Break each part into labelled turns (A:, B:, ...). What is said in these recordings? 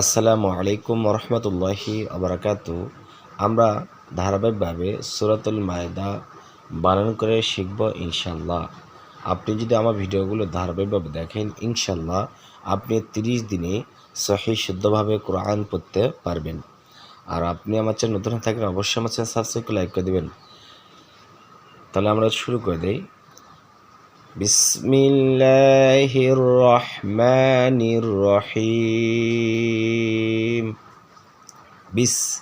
A: আসসালামু আলাইকুম রহমতুল্লাহি আবরাকাত। আমরা ধারাবাহিকভাবে সুরাতুল মায়দা বানান করে শিখব ইনশাল্লাহ আপনি যদি আমার ভিডিওগুলো ধারাবাহিকভাবে দেখেন ইনশাল্লাহ আপনি তিরিশ দিনে সহি শুদ্ধভাবে কোরআন পড়তে পারবেন। আর আপনি আমার চ্যানেল নতুন থাকলে অবশ্যই আমার চ্যানেল সাবস্ক্রাইব করে লাইক করে দেবেন। তাহলে আমরা শুরু করে দেই। বিসমিল্লাহির রহমানির রহিম বিস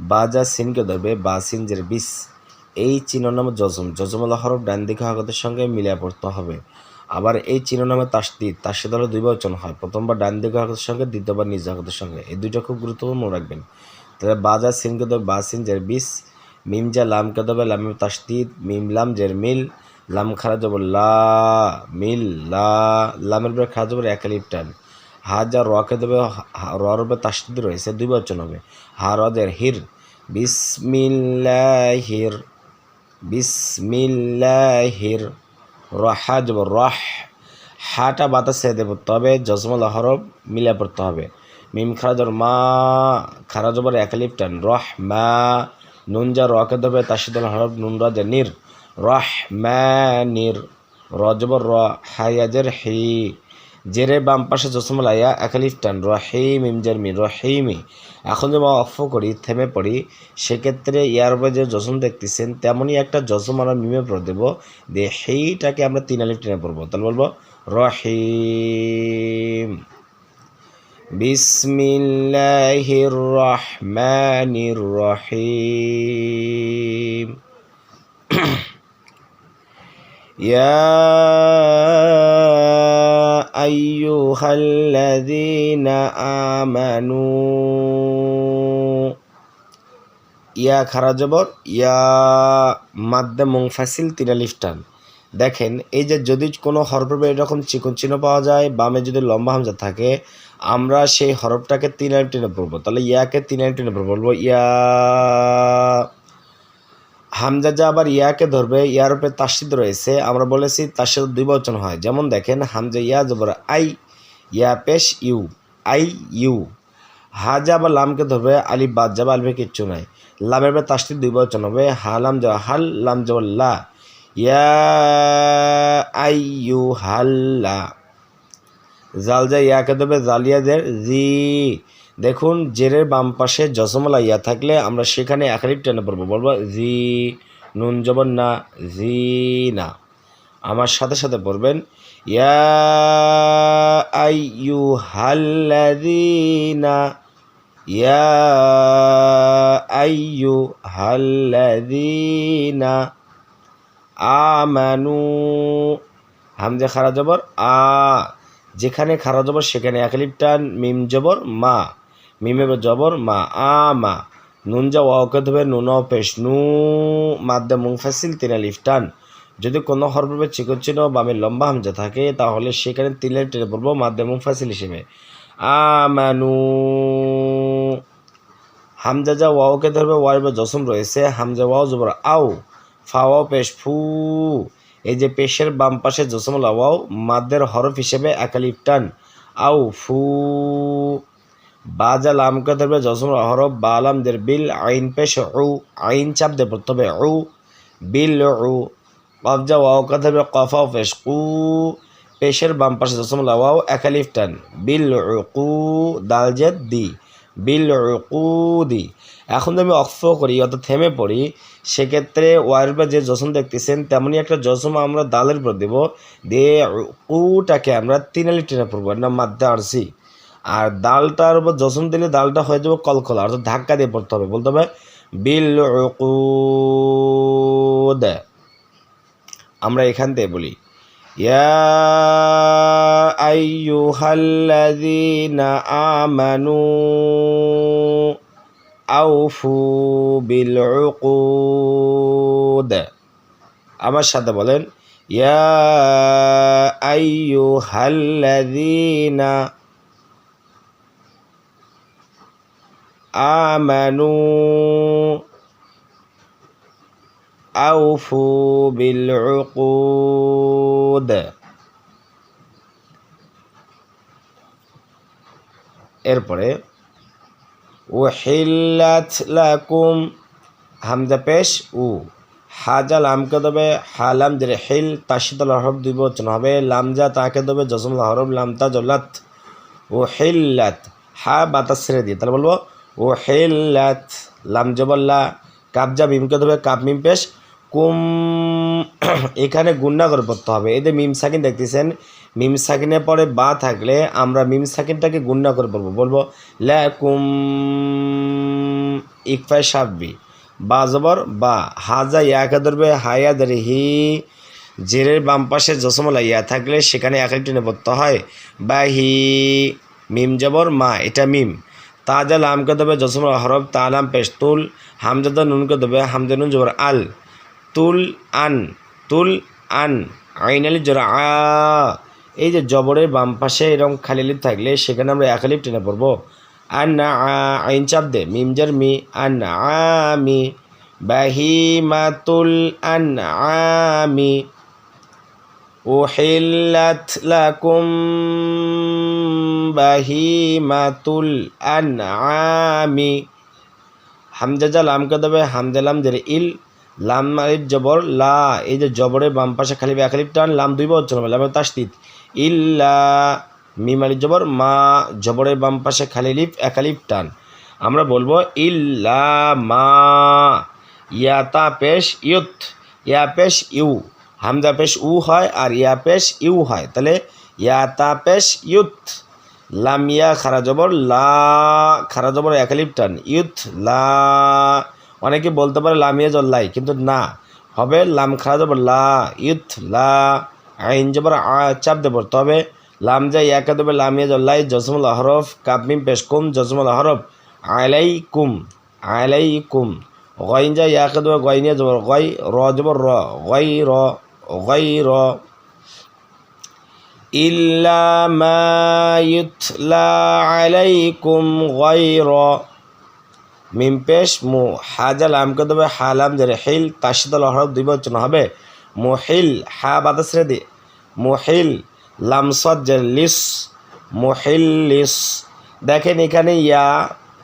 A: বাজা সিনকে ধরবে, বা সিনজের বিস। এই চিহ্ন নামে জজম। জজমলা হরফ ডান দিকে হকতের সঙ্গে মিলিয়ে পড়তে হবে। আবার এই চিহ্ন নামে তাসদিদ। তাসদিদ দুই বচন হয়। প্রথমবার ডান দিকে হকতের সঙ্গে, দ্বিতীয়বার নিজ হকতের সঙ্গে। এই দুইটা খুব গুরুত্বপূর্ণ মনে রাখবেন। তাহলে বাজা সিনকে ধরবে, বা সিনজের বিস। মিম যা লামকে ধরবে, লামে তাসদিদ। মিম লাম জের মিল। লাম খারা যাব লা, মিল, লা, লামের পরে খারা যাব এক আলিফ টান। হা যা রকে দেবে, র রবে তাসদিদ রয়েছে, দুই বচন হবে। হা রদের হির। বিসমিল্লাহির বিসমিল্লাহির রহা যাব রহ। হাটা বাতাসে দেব, তবে জজমল হরফ মিলে পড়তে হবে। মিম খারা জবর মা খারা জবর এক আলিফ টান। রহ, মা, নুন যা রকে দেবে তাসিদুল হরফ, নুন রাজা নির। রহমানির রজবর র হায়াজের হি। জেরে বাম পাশে জসমল আয়া একালিফ টান, রহিম ইমজার মি রহিমি। এখন যদি অফ করি, থেমে পড়ি, সেক্ষেত্রে ইয়ার উপরে যে জসম দেখতেছেন, তেমনই একটা জসম আমরা মিমে পড়ে দেবো। দিয়ে সেইটাকে আমরা তিন আলিফ টেনে পড়ব। তাহলে বলব, রহিম। বিসমিল্লাহির রহমানির রহিম। يا أيها الذين آمنوا ইয়া খারা জবর ইয়া মাদ্দা মুংফাসিল তিনালিফ টান দেখেন এই যে যদি কোনো হরফে এরকম চিকন চিহ্ন পাওয়া যায় বামে যদি লম্বা হামজা থাকে আমরা সেই হরফটাকে তিন আলিফ টেনে পড়বো তাহলে ইয়াকে তিন আলিফ টেনে পড়বো বলবো ইয়া হামজা যা আবার ইয়াকে ধরবে, ইয়ার উপরে তাসিদ রয়েছে। আমরা বলেছি তাসিদ দুই বচন হয়। যেমন দেখেন, হামজা ইয়া জবর আই, ইয়া পেশ ইউ, আই ইউ। হা যা আবার লামকে ধরবে আলি বাদ যাবে, আলিফে কিচ্ছু নাই। লামের পরে তাসিদ দুই বচন হবে। হা লাম যাবা হাল লাম যাবর লা, ইয়া আই ইউ হাল্লা জাল যা ইয়াকে ধরবে জালিয়াদের জি। দেখুন, জেরের বাম পাশে জসমলা ইয়া থাকলে আমরা সেখানে একালিপ টেনে পড়ব। বলব, জি নুন জবন না, জি না। আমার সাথে সাথে পড়বেন, ইয়া আইয়ু হাল্লাদিনা ইয়া আইয়ু হাল্লাদিনা আমানু। হামজে খারা জবর, আ। যেখানে খারা জবর, সেখানে একালিপ টান, মিম জবর, মা। মিমে জবর, মা আ, মা। নুন যা ওয়াকে ধবে নুন পেশ। নু মাদ্দে মুংফাসিল তিন আলিফ টান যদি কোনো হরফে চিহ্ন বামে লম্বা হামজা থাকে, তাহলে সেখানে তিলের টেনে পড়ব মাদ্দে মুংফাসিল হিসেবে। আমানু হামজা যা ওয়াওকে ধরবে ওয়ার জসম রয়েছে, হামজা ওয়াও জবর, আও। ফাওয়াও পেশ, ফু। এই যে পেশের বাম পাশে জসমল ওয়াও মাদ্দের হরফ হিসেবে একালিফ টান আও, ফু। বাজা লামকে ধরবে জসমল হরফ বালাম দের বিল আইন পেশ উ আইন চাপ দে পড়তে হবে উ, বিল উ কবজা ওয়াওকে ধরবে কফাও পেশ কু, পেশের বাম পাশে জসমল ওয়াও একালিফ টান, বিল কু, দাল জেদ দি, বিল কু দি। এখন যদি আমি অক্ষ করি, অর্থাৎ থেমে পড়ি, সেক্ষেত্রে ওয়ার বা যে জসম দেখতেছেন, তেমনই একটা জসম আমরা দালের উপর দেবো দিয়ে কুটাকে আমরা তিনালি টেনে পড়ব না মাধ্যে আরসি আর ডালটার উপর জসম দিলে ডালটা হয়ে যাবে কলকলা, অর্থাৎ ধাক্কা দিয়ে পড়তে হবে। বলতে হবে বিল আমরা এখান থেকে বলি, ইয়া আমানু আউফু বিল আমার সাথে বলেন, ইয়া আইয়ুহাল্লাযীনা আমানু أوفوا بالعقود এরপরে ও হিল্লাত লাকুম হামজা পেশ উ হাজা লামকে দেবে হালাম জেরে হিল তাশিদুল হরফ দুই বচন হবে লামজা তাকে দেবে জসমুল হরফ লামতা জল্লাত ও হিল্লাত হা বাতাস ছেড়ে দিয়ে তাহলে বলবো ও হিল্লাত লাম জবল্লা। কাবজা মিমকে দেবে কাপ মিম পেশ। কুম এখানে গুন্না করে পড়তে হবে। এদের মিম সাকিন দেখতেছেন, মিম সাকিনের পরে বা থাকলে আমরা মিম সাকিনটাকে গুন্না করে পড়ব। বলব, লা কুম ইকফায় সাববি। বা জবর, বা। হাজা ইয়াকে ধরবে, হায়া ধরে হি। জেরের বাম পাশে জসমলা ইয়া থাকলে সেখানে এক একটি পড়তে হয়। বা হি, মিম জবর, মা, এটা মিম। তাজা লামকে দেবে জসমলা হরফ তালাম তুল, হামজাদা নুনকে দেবে হামজা নুন জবর আল। তুল আন তুল আন আইনালি জোর আ। এই যে জবরের বাম পাশে এরকম খালি লিপ থাকলে সেখানে আমরা একালিপ টেনে পড়ব। আন না আইন চাপ দে মিমজার মি, আন আমি বাহিমাতুল আন আমি أحلت لكم বাহিমাতুল আনআমি হামজা যা লামকে দেবে হামজা লাম জেরে ইল লাম মারির জবর লা এই যে জবরের বাম পাশে খালি একালিপ টান লাম দুই বছর হবে লামের তাস্তিত ইল্লা মিমারির জবর মা জবরের বাম পাশে খালি লিপ একালিপ টান আমরা বলবো ইল্লা মা ইয়াতা পেশ ইয়ুত ইয়া পেশ ইউ হামজা পেশ উ হয় আর ইয়া পেশ ইউ হয়। তাহলে ইয়াতা পেশ ইউত লামিয়া খারা জবর লা, খারা জবর একালিপ টান, ইউথ, লা। অনেকে বলতে পারে লামিয়া জল্লাই কিন্তু না। হবে লাম খারা জবর লা, ইউথ, লা। আইন জবর আ, চাপ দেব তবে লাম যা ইয়াকে দেবে লামিয়া জল্লাই জসমুল হরফ কাপমিম পেশ কুম জসমুল হরফ আলাই কুম আলাই কুম গইন যা ইয়াকে দেবে গইনিয়া জবর গই র জবর র গই র। গই র إلا ما يتلى عليكم غير মিম পেশ মু হাজাল আমকে দেবে হালাম জেরে হিল তাশিদুল হরফ দুই বচন হবে মুহিল হা বাতাস রে দি মুহিল লামসদ জের লিস মুহিল লিস দেখেন এখানে ইয়া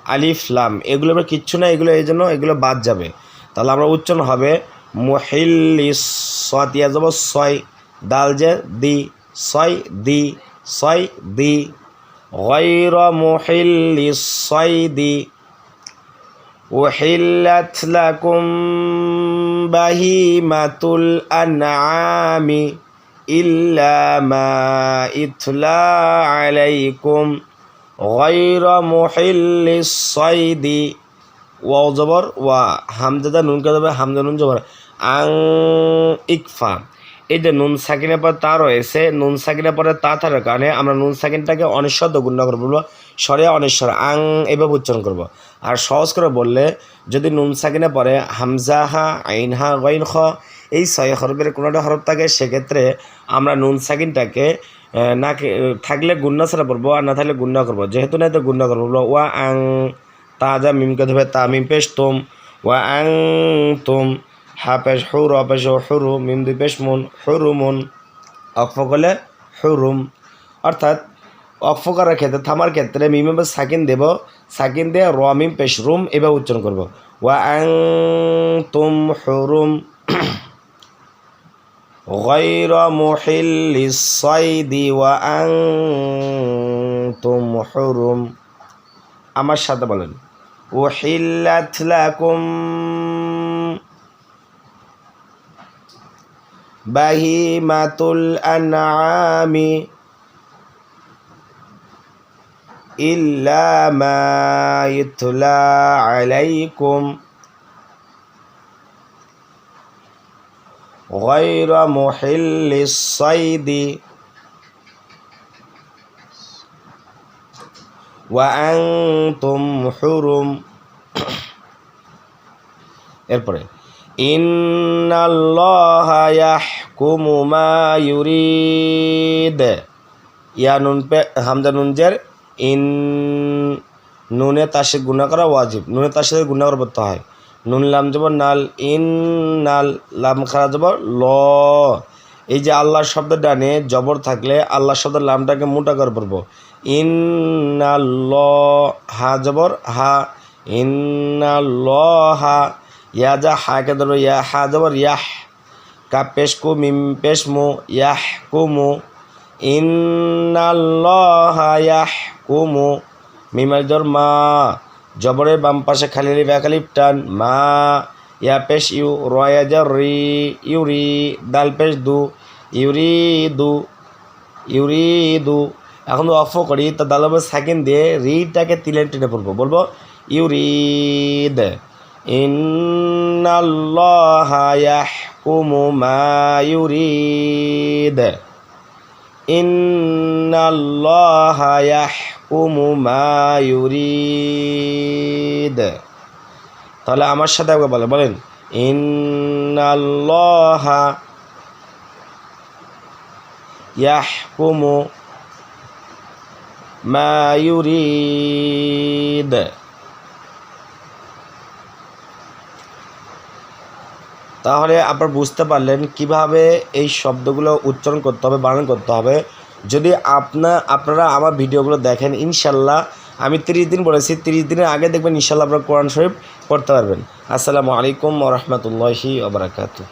A: আলিফ লাম এগুলো আবার কিচ্ছু না এগুলো এই জন্য এগুলো বাদ যাবে তাহলে আমরা উচ্চারণ হবে মুহিল লিস সত ইয়া যাব ছয় দাল যে দি ছয় দি ছয় দি غير محل الصيد أحلت لكم بهيمة الأنعام إلا ما إتلى عليكم غير محل الصيد ওয়াও জবর ওয়া হামজাদা নুন কে দেবে হামজা নুন জবর আং ইকফা। এই যে নুন সাকিনের পর তা রয়েছে, নুন সাকিনের পরে তা থাকার কারণে আমরা নুন সাকিনটাকে অনিশ্বর গুণ করব, বলব সরিয়া অনিশ্বর আং এভাবে উচ্চারণ করব। আর সহজ করে বললে, যদি নুন সাকিনে পরে হামজা হা, আইন হা, গইন খ, এই ছয় হরফের কোনোটা হরফ থাকে, সেক্ষেত্রে আমরা নুন সাকিনটাকে না থাকলে গুন্না ছাড়া পড়ব আর না থাকলে গুন্না করব। যেহেতু না, তো গুন্না করব, বলব, ওয়া আং, তা যা মিমকে ধরবে, তা মিম পেশ, তোম, ওয়া আং, তোম হা পেশ হুর অ পেশ হুরু মিম দুই পেশ মুন হুরুমুন অক্ফ করলে হুরুম অর্থাৎ অক্ফ করার ক্ষেত্রে থামার ক্ষেত্রে মিম এবার সাকিন দেব সাকিন দিয়ে র মিম পেশ রুম এবার উচ্চারণ করবো ওয়া আং তুম হুরুম غير محل الصيد وأنتم حرم আমার সাথে বলেন উহিল্লাত লাকুম বাহিমাতুল আনআমি ইল্লা মা ইতলা আলাইকুম غير محل الصيد وأنتم حرم এরপরে ইন্নাল্লাহ ইয়া নুন পে ইন, নুনে তাসে গুণা করা ওয়াজিব। নুনে তাসে গুণা করা করতে হয়। নুন লাম যাব নাল ইন নাল লাম খারা যাব ল। এই যে আল্লাহ শব্দ ডানে জবর থাকলে আল্লাহ শব্দের লামটাকে মোটা করে পড়ব। ইন না ল হা জবর, হা। ইন্না ল হা ইয়া যা হাকে ধরবে ইয়া হা জবর ইয়াহ কা পেশ কু মিম পেশ মু ইয়াহ কুমু ইন্নাল্লাহা ইয়াহ কুমু মিমাল জর মা জবরের বাম পাশে খালি লিপ একালিপ টান মা ইয়া পেশ ইউ রয়া জর রি ইউরি দাল পেশ দু ইউরি দু ইউরি দু এখন অফ করি তো দালবে সেকেন্ড দিয়ে রিটাকে তিলেন টেনে পড়ব বলব ইউরিদ ইন্নাল্লাহা ইয়াহকুমু মা ইউরিদ। ইন্নাল্লাহা ইয়াহকুমু মা ইউরিদ। তাহলে আমার সাথে একবার বলে বলেন, ইন্নাল্লাহা ইয়াহকুমু মা ইউরিদ। তাহলে আপনার বুঝতে পারলেন কীভাবে এই শব্দগুলো উচ্চারণ করতে হবে, বানান করতে হবে। যদি আপনা, আপনারা আমার ভিডিওগুলো দেখেন, ইনশাল্লাহ আমি তিরিশ দিন বলেছি, তিরিশ দিনের আগে দেখবেন ইনশাল্লাহ আপনারা কোরআন শরীফ পড়তে পারবেন। আসসালামু আলাইকুম রহমতুল্লাহি ওবরাকাতু